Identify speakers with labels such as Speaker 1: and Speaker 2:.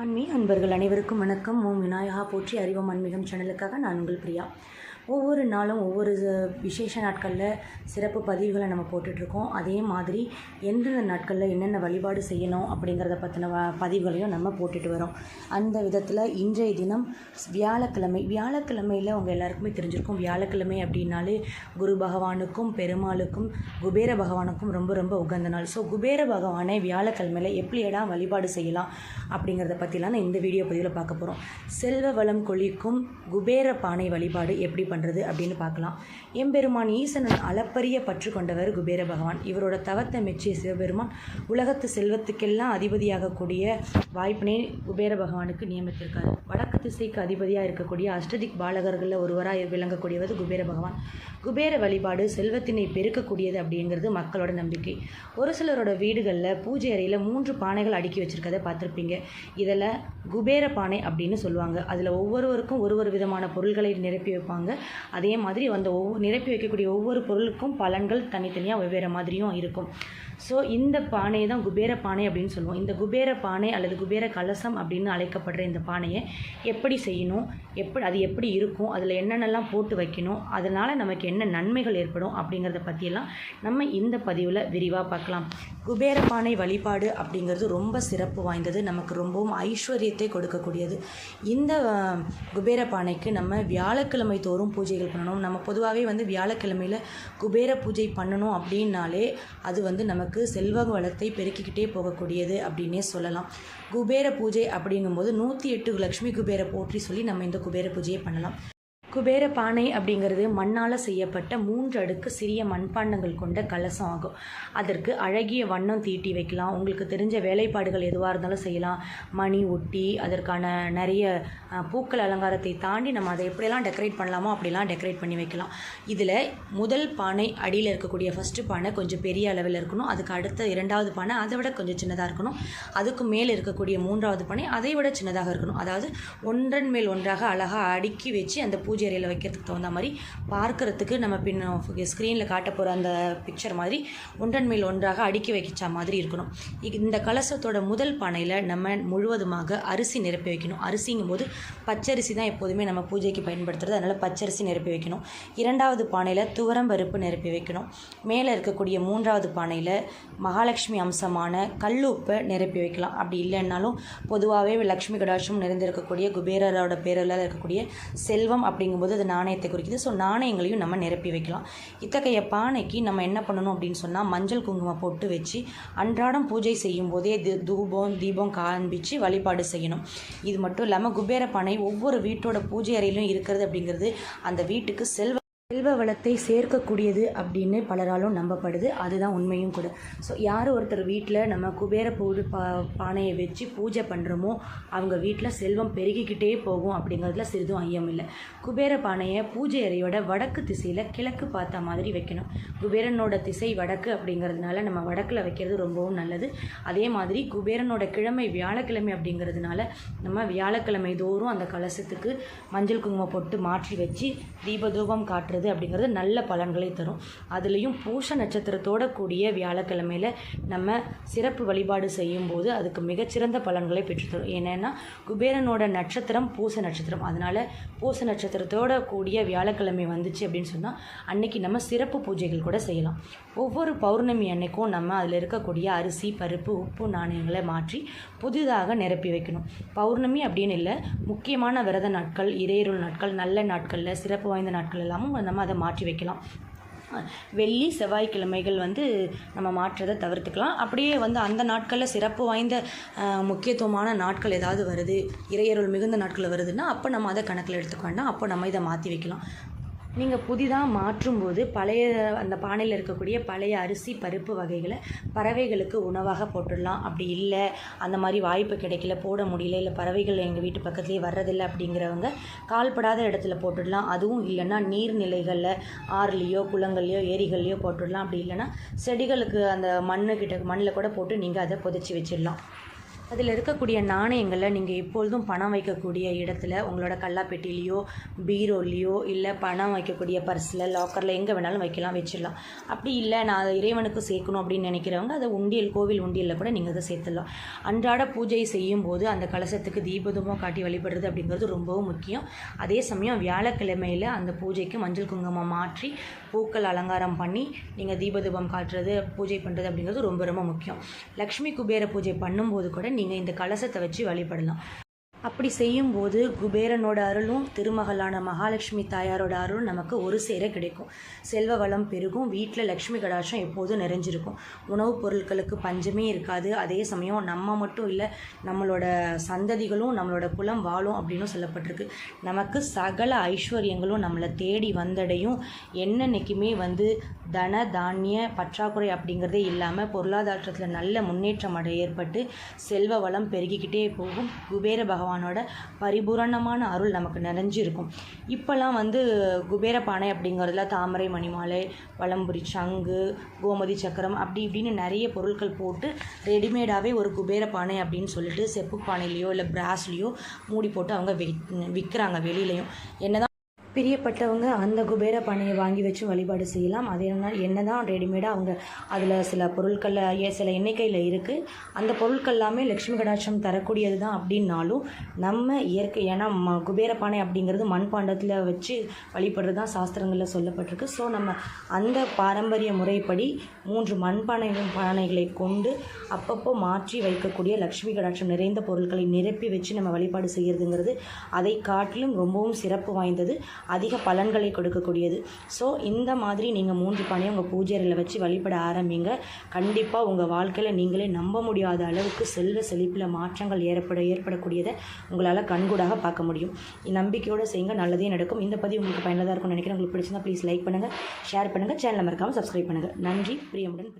Speaker 1: ஆன்மீக அன்பர்கள் அனைவருக்கும் வணக்கம். ஓம் விநாயகா போற்றி. அறிவம் ஆன்மீகம் சேனலுக்காக நான் உங்கள் பிரியா. ஒவ்வொரு நாளும் ஒவ்வொரு விசேஷ நாட்களில் சிறப்பு பதிவுகளை நம்ம போட்டுட்ருக்கோம். அதே மாதிரி எந்தெந்த நாட்களில் என்னென்ன வழிபாடு செய்யணும் அப்படிங்கிறத பற்றின வ பதிவுகளையும் நம்ம போட்டுட்டு வரோம். அந்த விதத்தில் இன்றைய தினம் வியாழக்கிழமை வியாழக்கிழமையில் உங்கள் எல்லாருக்குமே தெரிஞ்சிருக்கும். வியாழக்கிழமை அப்படின்னாலே குரு பகவானுக்கும் பெருமாளுக்கும் குபேர பகவானுக்கும் ரொம்ப ரொம்ப உகந்த நாள். ஸோ குபேர பகவானை வியாழக்கிழமையில் எப்படியடா வழிபாடு செய்யலாம் அப்படிங்கிறத பற்றிலாம் நான் இந்த வீடியோ பதிவில் பார்க்க போகிறோம் செல்வ வளம் கொழிக்கும் குபேர பானை வழிபாடு எப்படி பண்ணுறது அப்படின்னு பார்க்கலாம். எம்பெருமான் ஈசனன் அளப்பரிய பற்று கொண்டவர் குபேர பகவான். இவரோட தவத்தை மெச்சிய சிவபெருமான் உலகத்து செல்வத்துக்கெல்லாம் அதிபதியாகக்கூடிய வாய்ப்பினை குபேர பகவானுக்கு நியமித்திருக்காரு. வடக்கு திசைக்கு அதிபதியாக இருக்கக்கூடிய அஷ்டதிக் பாலகர்களில் ஒருவராக விளங்கக்கூடியவர் குபேர பகவான். குபேர வழிபாடு செல்வத்தினை பெருக்கக்கூடியது அப்படிங்கிறது மக்களோட நம்பிக்கை. ஒரு சிலரோட வீடுகளில் பூஜை அறையில் மூன்று பானைகள் அடுக்கி வச்சுருக்கதை பார்த்துருப்பீங்க. இதில் குபேர பானை அப்படின்னு சொல்லுவாங்க. அதில் ஒவ்வொருவருக்கும் ஒரு ஒரு விதமான பொருள்களை நிரப்பி வைப்பாங்க. அதே மாதிரி அந்த ஒவ்வொரு நிரப்பி வைக்கக்கூடிய ஒவ்வொரு பொருளுக்கும் பலன்கள் தனித்தனியாக வெவ்வேறு மாதிரியும் இருக்கும். ஸோ இந்த பானையை தான் குபேர பானை அப்படின்னு சொல்லுவோம். இந்த குபேர பானை அல்லது குபேர கலசம் அப்படின்னு அழைக்கப்படுற இந்த பானையை எப்படி செய்யணும்? எப்படி அது எப்படி இருக்கும்? அதில் என்னென்னலாம் போட்டு வைக்கணும்? அதனால் நமக்கு என்ன நன்மைகள் ஏற்படும் அப்படிங்கிறத பற்றியெல்லாம் நம்ம இந்த பதிவில் விரிவாக பார்க்கலாம். குபேர பானை வழிபாடு அப்படிங்கிறது ரொம்ப சிறப்பு வாய்ந்தது. நமக்கு ரொம்பவும் ஐஸ்வர்யத்தை கொடுக்கக்கூடியது. இந்த குபேர பானைக்கு நம்ம வியாழக்கிழமை தோறும் பூஜைகள் பண்ணணும். நம்ம பொதுவாகவே வந்து வியாழக்கிழமையில் குபேர பூஜை பண்ணணும் அப்படின்னாலே அது வந்து நமக்கு செல்வ வளத்தை பெருக்கிக்கிட்டே போகக்கூடியது அப்படின்னே சொல்லலாம். குபேர பூஜை அப்படிங்கும்போது நூற்றி எட்டு லக்ஷ்மி குபேர போற்றி சொல்லி நம்ம இந்த குபேர பூஜையை பண்ணலாம். குபேர பானை அப்படிங்கிறது மண்ணால் செய்யப்பட்ட மூன்று அடுக்கு சிறிய மண்பாண்டங்கள் கொண்ட கலசம் ஆகும். அதற்கு அழகிய வண்ணம் தீட்டி வைக்கலாம். உங்களுக்கு தெரிஞ்ச வேலைப்பாடுகள் எதுவாக இருந்தாலும் செய்யலாம். மணி ஒட்டி அதற்கான நிறைய பூக்கள் அலங்காரத்தை தாண்டி நம்ம அதை எப்படியெல்லாம் டெக்கரேட் பண்ணலாமோ அப்படிலாம் டெக்கரேட் பண்ணி வைக்கலாம். இதில் முதல் பானை அடியில் இருக்கக்கூடிய ஃபஸ்ட்டு பானை கொஞ்சம் பெரிய அளவில் இருக்கணும். அதுக்கு அடுத்த இரண்டாவது பானை அதை விட கொஞ்சம் சின்னதாக இருக்கணும். அதுக்கு மேலே இருக்கக்கூடிய மூன்றாவது பானை அதை விட சின்னதாக இருக்கணும். அதாவது ஒன்றன் மேல் ஒன்றாக அழகாக அடுக்கி வச்சு அந்த பூஜை அறையில் வைக்கிறதுக்கு தகுந்த மாதிரி பார்க்கறதுக்கு நம்ம பின் ஸ்க்ரீனில் காட்ட போகிற அந்த பிக்சர் மாதிரி ஒன்றன் மேல் ஒன்றாக அடுக்கி வைக்கிச்ச மாதிரி இருக்கணும். இந்த கலசத்தோட முதல் பானையில் நம்ம முழுவதுமாக அரிசி நிரப்பி வைக்கணும். அரிசிங்கும் போது பச்சரிசி தான் எப்போதுமே நம்ம பூஜைக்கு பயன்படுத்துறது. அதனால் பச்சரிசி நிரப்பி வைக்கணும். இரண்டாவது பானையில் துவரம் பருப்பு நிரப்பி வைக்கணும். மேலே இருக்கக்கூடிய மூன்றாவது பானையில் மகாலட்சுமி அம்சமான கல்லுப்பை நிரப்பி வைக்கலாம். அப்படி இல்லைன்னாலும் பொதுவாகவே லக்ஷ்மி கடாட்சம் நிறைந்திருக்கக்கூடிய குபேரரோட பேரில் இருக்கக்கூடிய செல்வம் அப்படிங்கும்போது அது நாணயத்தை குறிக்குது. ஸோ நாணயங்களையும் நம்ம நிரப்பி வைக்கலாம். இத்தகைய பானைக்கு நம்ம என்ன பண்ணணும் அப்படின்னு சொன்னால் மஞ்சள் குங்குமம் போட்டு வச்சு அன்றாடம் பூஜை செய்யும் போதே தி- தூபம் தீபம் காண்பிச்சு வழிபாடு செய்யணும். இது மட்டும் இல்லாமல் குபேர பானை ஒவ்வொரு வீட்டோட பூஜை அறையிலும் இருக்கிறது அப்படிங்கிறது அந்த வீட்டுக்கு செல்வ செல்வ வளத்தை சேர்க்கக்கூடியது அப்படின்னு பலராலும் நம்பப்படுது. அதுதான் உண்மையும் கூட. ஸோ யார் ஒருத்தர் வீட்டில் நம்ம குபேர பூ பா பானையை வச்சு பூஜை பண்ணுறோமோ அவங்க வீட்டில் செல்வம் பெருகிக்கிட்டே போகும் அப்படிங்கிறதுல சிறிதும் ஐயம் இல்லை. குபேர பானையை பூஜை அறையோட வடக்கு திசையில் கிழக்கு பார்த்த மாதிரி வைக்கணும். குபேரனோட திசை வடக்கு அப்படிங்கிறதுனால நம்ம வடக்கில் வைக்கிறது ரொம்பவும் நல்லது. அதே மாதிரி குபேரனோட கிழமை வியாழக்கிழமை அப்படிங்கிறதுனால நம்ம வியாழக்கிழமை தோறும் அந்த கலசத்துக்கு மஞ்சள் குங்குமம் போட்டு மாற்றி வச்சு தீபதூபம் காட்டுறது அப்படிங்கிறது நல்ல பலன்களை தரும். அதுலேயும் பூஷ நட்சத்திரத்தோட கூடிய வியாழக்கிழமையில் நம்ம சிறப்பு வழிபாடு செய்யும்போது அதுக்கு மிகச்சிறந்த பலன்களை பெற்றுத்தரும். ஏன்னா குபேரனோட நட்சத்திரம் பூச நட்சத்திரம். அதனால் பூச நட்சத்திரத்தோட கூடிய வியாழக்கிழமை வந்துச்சு அப்படின்னு சொன்னால் அன்னைக்கு நம்ம சிறப்பு பூஜைகள் கூட செய்யலாம். ஒவ்வொரு பௌர்ணமி அன்னைக்கும் நம்ம அதில் இருக்கக்கூடிய அரிசி பருப்பு உப்பு நாணயங்களை மாற்றி புதிதாக நிரப்பி வைக்கணும். பௌர்ணமி அப்படின்னு இல்லை முக்கியமான விரத நாட்கள் இறையருள் நாட்கள் நல்ல நாட்களில் சிறப்பு வாய்ந்த நாட்கள் எல்லாமும் நம்ம அதை மாற்றி வைக்கலாம். வெள்ளி செவ்வாய்க்கிழமைகள் வந்து நம்ம மாற்றதை தவிர்த்துக்கலாம். அப்படியே வந்து அந்த நாட்களில் சிறப்பு வாய்ந்த முக்கியத்துவமான நாட்கள் ஏதாவது வருது இறையருள் மிகுந்த நாட்கள் வருதுன்னா அப்போ நம்ம அதை கணக்கில் எடுத்துக்க வேண்டாம் அப்போ நம்ம இதை மாற்றி வைக்கலாம். நீங்கள் புதிதாக மாற்றும்போது பழைய அந்த பானையில் இருக்கக்கூடிய பழைய அரிசி பருப்பு வகைகளை பறவைகளுக்கு உணவாக போட்டுடலாம். அப்படி இல்லை அந்த மாதிரி வாய்ப்பு கிடைக்கல போட முடியல இல்லை பறவைகள் எங்கள் வீட்டு பக்கத்துலேயே வர்றதில்லை அப்படிங்கிறவங்க கால்படாத இடத்துல போட்டுடலாம். அதுவும் இல்லைன்னா நீர்நிலைகளில் ஆறுலேயோ குளங்கள்லையோ ஏரிகள்லையோ போட்டுடலாம். அப்படி இல்லைன்னா செடிகளுக்கு அந்த மண்ணுக்கிட்ட மண்ணில் கூட போட்டு நீங்கள் அதை புதைச்சி வச்சிடலாம். அதில் இருக்கக்கூடிய நாணயங்களை நீங்கள் எப்பொழுதும் பணம் வைக்கக்கூடிய இடத்துல உங்களோட கல்லாப்பெட்டிலேயோ பீரோலேயோ இல்லை பணம் வைக்கக்கூடிய பர்ஸில் லாக்கரில் எங்கே வேணாலும் வைக்கலாம் வச்சிடலாம். அப்படி இல்லை நான் அதை இறைவனுக்கு சேர்க்கணும் அப்படின்னு நினைக்கிறவங்க அதை உண்டியல் கோவில் உண்டியலில் கூட நீங்கள் அதை சேர்த்துடலாம். அன்றாட பூஜை செய்யும் போது அந்த கலசத்துக்கு தீபதூபம் காட்டி வழிபடுறது அப்படிங்கிறது ரொம்பவும் முக்கியம். அதே சமயம் வியாழக்கிழமையில் அந்த பூஜைக்கு மஞ்சள் குங்குமம் மாற்றி பூக்கள் அலங்காரம் பண்ணி நீங்கள் தீபதூபம் காட்டுறது பூஜை பண்ணுறது அப்படிங்கிறது ரொம்ப ரொம்ப முக்கியம். லக்ஷ்மி குபேர பூஜை பண்ணும்போது கூட நீங்கள் இந்த கலசத்தை வச்சு வழிபடலாம். அப்படி செய்யும்போது குபேரனோட அருளும் திருமகளான மகாலட்சுமி தாயாரோட அருளும் நமக்கு ஒரு சேர கிடைக்கும். செல்வ வளம் பெருகும் வீட்டில் லக்ஷ்மி கடாட்சம் எப்போதும் நிறைஞ்சிருக்கும். உணவுப் பொருட்களுக்கு பஞ்சமே இருக்காது. அதே சமயம் நம்ம மட்டும் இல்லை நம்மளோட சந்ததிகளும் நம்மளோட குலம் வாழும் அப்படின்னு சொல்லப்பட்டிருக்கு. நமக்கு சகல ஐஸ்வர்யங்களும் நம்மளை தேடி வந்தடையும். என்னன்னைக்குமே வந்து தன தானிய பற்றாக்குறை அப்படிங்கிறதே இல்லாமல் பொருளாதாரத்தில் நல்ல முன்னேற்றம் அடை ஏற்பட்டு செல்வ வளம் பெருகிக்கிட்டே போகும். குபேர பகவான் பகவானோட பரிபூரணமான அருள் நமக்கு நிறைஞ்சிருக்கும். இப்போல்லாம் வந்து குபேர பானை அப்படிங்கிறதுல தாமரை மணிமாலை வளம்புரி சங்கு கோமதி சக்கரம் அப்படி இப்படின்னு நிறைய பொருட்கள் போட்டு ரெடிமேடாகவே ஒரு குபேர பானை அப்படின்னு சொல்லிட்டு செப்பு பானையிலையோ இல்லை பிராஸ்லேயோ மூடி போட்டு அவங்க விற்கிறாங்க வெளியிலையும். என்னதான் பிரியப்பட்டவங்க அந்த குபேர பானையை வாங்கி வச்சு வழிபாடு செய்யலாம். அதே என்ன தான் ரெடிமேடாக அவங்க அதில் சில பொருட்களில் ஏ- சில எண்ணிக்கையில் இருக்குது அந்த பொருட்கள் எல்லாமே லக்ஷ்மி கடாட்சம் தரக்கூடியது தான் அப்படின்னாலும் நம்ம இயற்கை ஏன்னா ம குபேர பானை அப்படிங்கிறது மண்பாண்டத்தில் வச்சு வழிபடுறது தான் சாஸ்திரங்களில் சொல்லப்பட்டிருக்கு. ஸோ நம்ம அந்த பாரம்பரிய முறைப்படி மூன்று மண்பானை பானைகளை கொண்டு அப்பப்போ மாற்றி வைக்கக்கூடிய லக்ஷ்மி கடாட்சம் நிறைந்த பொருட்களை நிரப்பி வச்சு நம்ம வழிபாடு செய்கிறதுங்கிறது அதை காட்டிலும் ரொம்பவும் சிறப்பு வாய்ந்தது. அதிக பலன்களை கொடுக்கக்கூடியது. ஸோ இந்த மாதிரி நீங்கள் மூன்று பானையை உங்கள் பூஜை வச்சு வழிபட ஆரம்பிங்க. கண்டிப்பாக உங்கள் வாழ்க்கையில் நீங்களே நம்ப முடியாத அளவுக்கு செல்வ செழிப்பில் மாற்றங்கள் ஏற்பட ஏற்படக்கூடியதை உங்களால் கண்கூடாக பார்க்க முடியும். நம்பிக்கையோடு செய்யுங்க நல்லதே நடக்கும். இந்த பதிவு உங்களுக்கு பயனுள்ளதாக இருக்கும்னு நினைக்கிறேன். உங்களுக்கு பிடிச்சிருந்தா ப்ளீஸ் லைக் பண்ணுங்கள் ஷேர் பண்ணுங்கள் சேனலை மறக்காமல் சப்ஸ்கிரைப் பண்ணுங்கள் நன்றி பிரியமுடன் பிரியம்